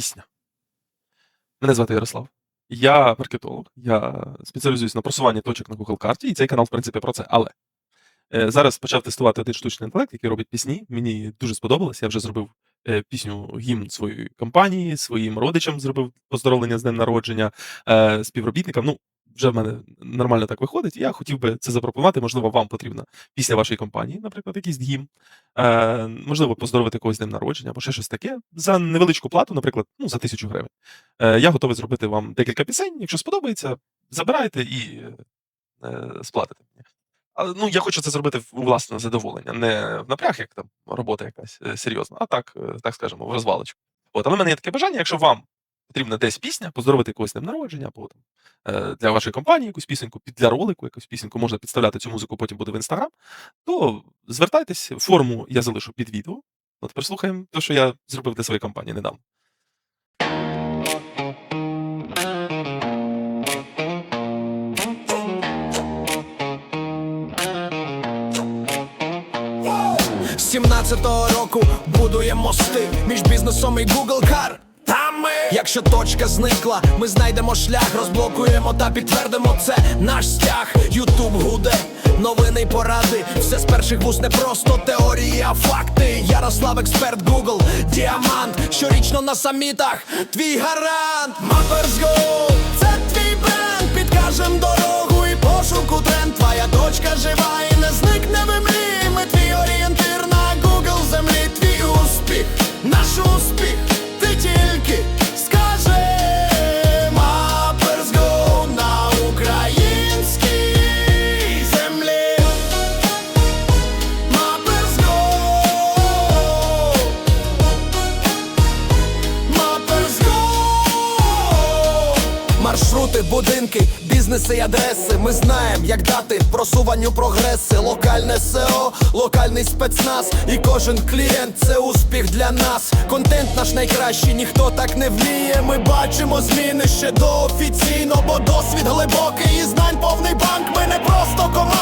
пісня. Мене звати Ярослав. Я маркетолог, я спеціалізуюсь на просуванні точок на Google карті, і цей канал, в принципі, про це. Але е, зараз почав тестувати один штучний інтелект, який робить пісні. Мені дуже сподобалось. Я вже зробив е, пісню гімн своєї компанії, своїм родичам зробив поздоровлення з днем народження, е, співробітникам. Ну, вже в мене нормально так виходить. Я хотів би це запропонувати. Можливо, вам потрібна пісня вашої компанії, наприклад, якийсь гімн. Е, можливо, поздоровити когось з днем народження або ще щось таке. За невеличку плату, наприклад, ну, за тисячу гривень. Е, я готовий зробити вам декілька пісень. Якщо сподобається, забирайте і е, сплатите мені. Ну, я хочу це зробити у власне задоволення, не в напряг, як там робота якась е, серйозна, а так, е, так скажемо, в розвалочку. От, але в мене є таке бажання, якщо вам потрібна десь пісня, поздоровити когось днем народження, або там, е, для вашої компанії якусь пісеньку, для ролику якусь пісеньку, можна підставляти цю музику, потім буде в інстаграм, то звертайтесь, форму я залишу під відео. От тепер слухаємо те, що я зробив для своєї компанії недавно. З 17-го року будуємо мости між бізнесом і Google кар. Та ми, якщо точка зникла, ми знайдемо шлях, розблокуємо та підтвердимо це. Наш стяг, Ютуб гуде, новини й поради. Все з перших вуст не просто теорії, а факти. Ярослав, експерт Google, діамант. Щорічно на самітах. Твій гарант, Mappers Go Це твій бренд, підкажем дорогу і пошуку тренд. Твоя точка жива Маршрути, будинки, бізнеси і адреси. Ми знаємо, як дати просуванню прогреси. Локальне СЕО, локальний спецназ. І кожен клієнт це успіх для нас. Контент наш найкращий, ніхто так не вміє. Ми бачимо зміни ще до офіційно, бо досвід глибокий і знань повний банк. Ми не просто команда,